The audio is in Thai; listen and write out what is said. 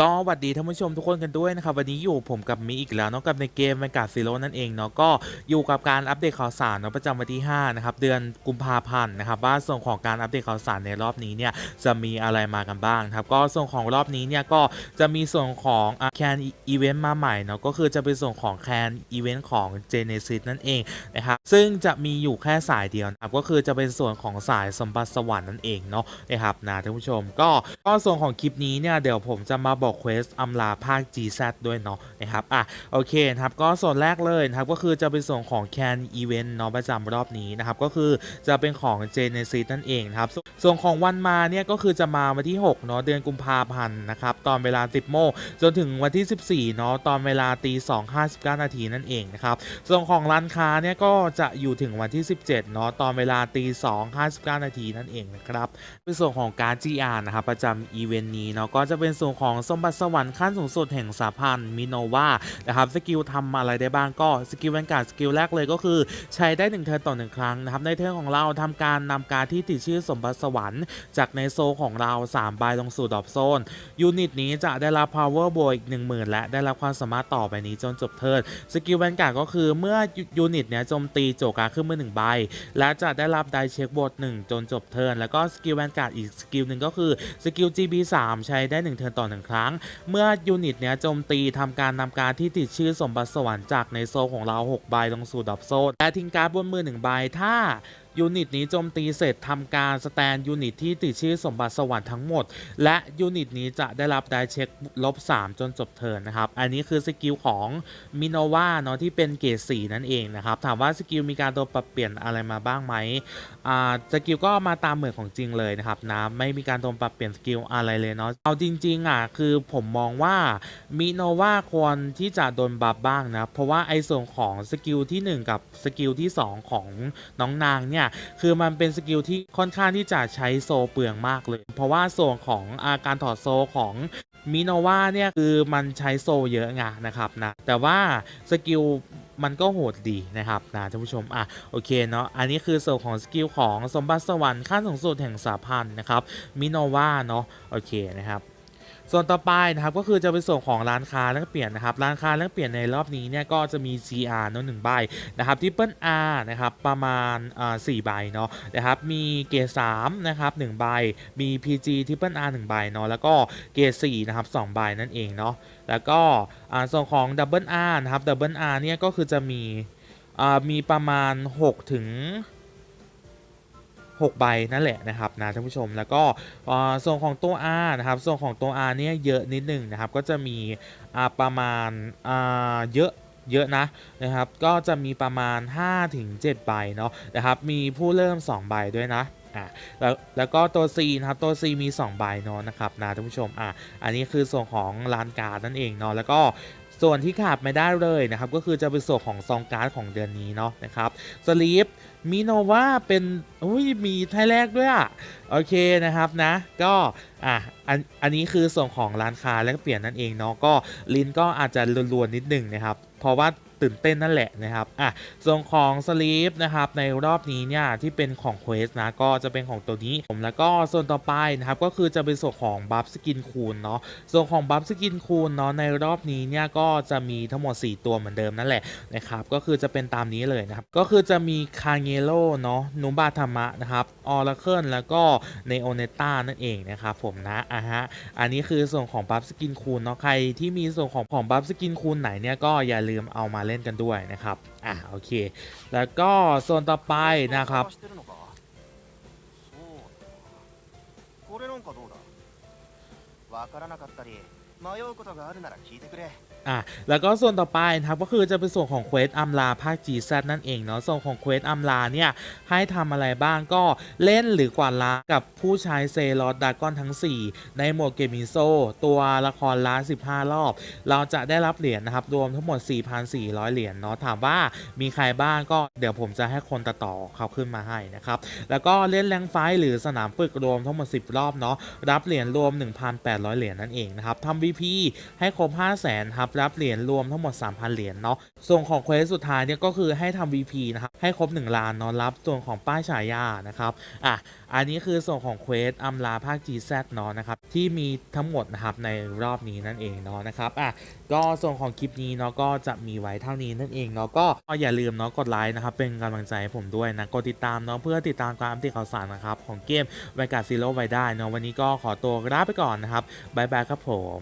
ก็หวัดดีท่านผู้ชมทุกคนกันด้วยนะครับวันนี้อยู่ผมกับมีอีกแล้วเนาะกับในเกมแมกาซีโร่นั่นเองเนาะก็อยู่กับการอัปเดตข่าวสารเนาะประจำวันที่5นะครับเดือนกุมภาพันธ์นะครับว่าส่วนของการอัปเดตข่าวสารในรอบนี้เนี่ยจะมีอะไรมากันบ้างครับก็ส่วนของรอบนี้เนี่ยก็จะมีส่วนของแคนอีเวนต์มาใหม่เนาะก็คือจะเป็นส่วนของแคนอีเวนต์ของ Genesis นั่นเองนะครับซึ่งจะมีอยู่แค่สายเดียวนะครับก็คือจะเป็นส่วนของสายสมบัติสวรรค์นั่นเองเนาะนะครับนะท่านผู้ชมก็ก็ส่วนของคลิปนี้เนี่ยเดี๋ยวผมจะมาบอกเควสอำลาภาค GZ ด้วยเนาะนะครับอะโอเคนะครับก็ส่วนแรกเลยนะครับก็คือจะเป็นส่วนของแคนอีเวนต์เนาะประจำรอบนี้นะครับก็คือจะเป็นของ Genesis นั่นเองนะครับส่วนส่วนของวันมาเนี่ยก็คือจะมาวันที่6เนาะเดือนกุมภาพันธ์นะครับตอนเวลา 10 โมงจนถึงวันที่ 14เนาะตอนเวลาตี2 59 นาทีนั่นเองนะครับส่วนของร้านค้าเนี่ยก็จะอยู่ถึงวันที่ 17เนาะตอนเวลาตี2 59 นาทีนั่นเองนะครับเป็นส่วนของการ GR นะครับประจำอีเวนต์นี้เนาะก็จะเป็นส่วนของสมบัติสวรรค์ขั้นสูงสุดแห่งสาพันธ์มิโนวานะครับสกิลทำอะไรได้บ้างก็สกิลแวนการ์ดสกิลแรกเลยก็คือ ใช้ได้หนึ่งเทิร์นต่อหนึ่งครั้งนะครับในเทิร์นของเราทำการนำการที่ติดชื่อสมบัติสวรรค์ จากในโซของเรา3ใบลงสู่ดอปโซนยูนิตนี้จะได้รับ power บวกอีก10,000 และได้รับความสามารถต่อไปนี้จนจบเทิร์นสกิลแวนการ์ดก็คือเมื่อยูนิตเนี้ยโจมตีโจกาขึ้นมือ1ใบ และจะได้รับไดเช็คบวก1จนจบเทิร์นแล้วก็สกิลแวนการ์ดอีกสกิลหนึ่งก็คือสกิล GB 3 ใช้ได้1เทิร์นต่อ1ครั้งเมื่อยูนิตเนี้ยโจมตีทำการนำการที่ติดชื่อสมบัติสวรรค์จากในโซของเรา 6 ใบลงสู่ดับโซ่และทิ้งการ์ดบนมือ1ใบถ้า ยูนิตนี้โจมตีเสร็จทำการสแตนยูนิตที่ติดชื่อสมบัติสวรรค์ทั้งหมด และยูนิตนี้จะได้รับได้เช็คลบ 3 จนจบเทิร์นนะครับ อันนี้คือสกิลของมิโนวาเนาะที่เป็นเกรด4นั่นเองนะครับ ถามว่าสกิลมีการตัวปรับเปลี่ยนอะไรมาบ้างไหมอ่าสกิลก็มาตามเหมือนของจริงเลยนะครับนะไม่มีการตัวปรับเปลี่ยนสกิลอะไรเลยเนาะเอาจริงๆอะคือผมมองว่ามิโนวาควรที่จะโดนบัฟบ้างนะเพราะว่าไอ้ส่วนของสกิลทีหนึ่1 กับสกิลที่ 2 ของน้องนางเนี่ยเนี่ยคือมันเป็นสกิลที่ค่อนข้างที่จะใช้โซเปลืองมากเลย เพราะว่าส่วนของอาการถอดโซของมิโนวาเนี่ยคือมันใช้โซเยอะไงนะครับนะแต่ว่าสกิลมันก็โหดดีนะครับนะท่านผู้ชมอะโอเคเนาะอันนี้คือส่วนของสกิลของสมบัติสวรรค์ขั้นสูงสุดแห่งสาพันธ์นะครับมิโนวาเนาะโอเคนะครับ ส่วนต่อไปนะครับก็คือจะเป็นส่วนของร้านค้าแลกเปลี่ยนนะครับร้านค้าแลกเปลี่ยนในรอบนี้เนี่ยก็จะมี CR เนาะหนึ่งใบนะครับที่เปิล R นะครับประมาณอ่าสี่ใบเนาะนะครับมีเกรดสามนะครับหนึ่งใบมี PG ที่เปิล R หนึ่งใบเนาะแล้วก็เกรดสี่นะครับสองใบนั่นเองเนาะแล้วก็อ่าส่วนของดับเบิล R นะครับดับเบิล R เนี่ยก็คือจะมีอ่ามีประมาณ6ถึง 6 ใบนั่นแหละนะครับนะท่านผู้ชมแล้วก็ส่วนของตัว R นะครับส่วนของตัว R เนี่ยเยอะนิดหนึ่งนะครับก็จะมีประมาณอ่าเยอะเยอะนะนะครับก็จะมีประมาณ5ถึง7ใบเนาะนะครับมีผู้เริ่ม 2 ใบด้วยนะอะแล้วแล้วก็ตัว C นะครับตัว C มี2ใบเนาะนะครับนะท่านผู้ชมอะอันนี้คือส่วนของลานการ์ดนั่นเองเนาะแล้วก็ ส่วนที่ขาดไม่ได้เลยนะครับ ก็คือจะเป็นส่วนของซองการ์ดของเดือนนี้เนาะนะครับสลีปมิโนวาเป็นอุ้ยมีไทยแรกด้วยอะโอเคนะครับนะ ก็ อะอันอันนี้คือส่วนของร้านค้าแลกเปลี่ยนนั่นเองเนาะก็ลิ้นก็อาจจะรวนๆนิดหนึ่งนะครับ เพราะว่าตื่นเต้นนั่นแหละนะครับอะส่วนของสลีปนะครับในรอบนี้เนี่ยที่เป็นของเควสนะก็จะเป็นของตัวนี้ผมแล้วก็ส่วนต่อไปนะครับก็คือจะเป็นส่วนของบัฟสกินคูณเนาะส่วนของบัฟสกินคูณเนาะในรอบนี้เนี่ยก็จะมีทั้งหมด 4 ตัวเหมือนเดิมนั่นแหละนะครับก็คือจะเป็นตามนี้เลยนะครับก็คือจะมีคาเงโ o เนาะนูบาธรรมะนะครับออร์เคิลแล้วก็เนโอเนต้านั่นเองนะครับผมนะอะฮะอันนี้คือส่วนของบัฟสกินคูณเนาะใครที่มีส่วนของของบัฟสกินคูณไหนเนี่ยก็อย่าลืมเอามาเล่นกันด้วยนะครับอะโอเค แล้วก็ส่วนต่อไปนะครับ อะแล้วก็ส่วนต่อไปนะครับก็คือจะเป็นส่วนของเควสอัมลาภาคจีซันั่นเองเนาะส่วนของเควสอัมลาเนี่ยให้ทำอะไรบ้างก็เล่นหรือกวาดล้างกับผู้ชายเซรอดดากอนทั้ง 4 ในโหมดเกมิโซตัวละครล้าน15 รอบ เราจะได้รับเหรียญนะครับ รวมทั้งหมด 4,400 เหรียญเนาะถามว่ามีใครบ้างก็เดี๋ยวผมจะให้คนตัดต่อเขาขึ้นมาให้นะครับแล้วก็เล่นแรงไฟหรือสนามฝึกรวมทั้งหมด 10 รอบเนาะรับเหรียญรวม 1,800 เหรียญนั่นเองนะครับทำ VP ให้ครบ 5 0 0 0 0 0ครับรับเหรียญรวมทั้งหมด 3,000 เหรียญเนาะส่วนของเควสสุดท้ายเนี่ยก็คือให้ทำ VP นะครับให้ครบ 1 ล้านเนาะรับส่วนของป้ายฉายานะครับอะอันนี้คือส่วนของเควสอัมลาภาค GZ เนาะนะครับที่มีทั้งหมดนะครับในรอบนี้นั่นเองเนาะนะครับอะก็ส่วนของคลิปนี้เนาะก็จะมีไว้เท่านี้นั่นเองเนาะก็อย่าลืมเนาะกดไลค์นะครับเป็นกำลังใจให้ผมด้วยนะกดติดตามเนาะเพื่อติดตามการอัปเดตข่าวสารนะครับของเกม v วกาซีโร่ไว้ได้เนาะวันนี้ก็ขอตัวลาไปก่อนนะครับบายบายครับผม